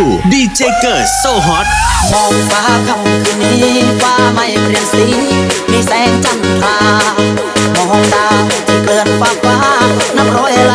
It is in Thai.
อยู่ดีเจเกิดโซฮอตมองฟ้าค่ำคืนนี้ฟ้าไม่เปลี่ยนสี มีแสงจันทรามองตาที่เกินฟ้าฟ้าน้ำร้อยไหล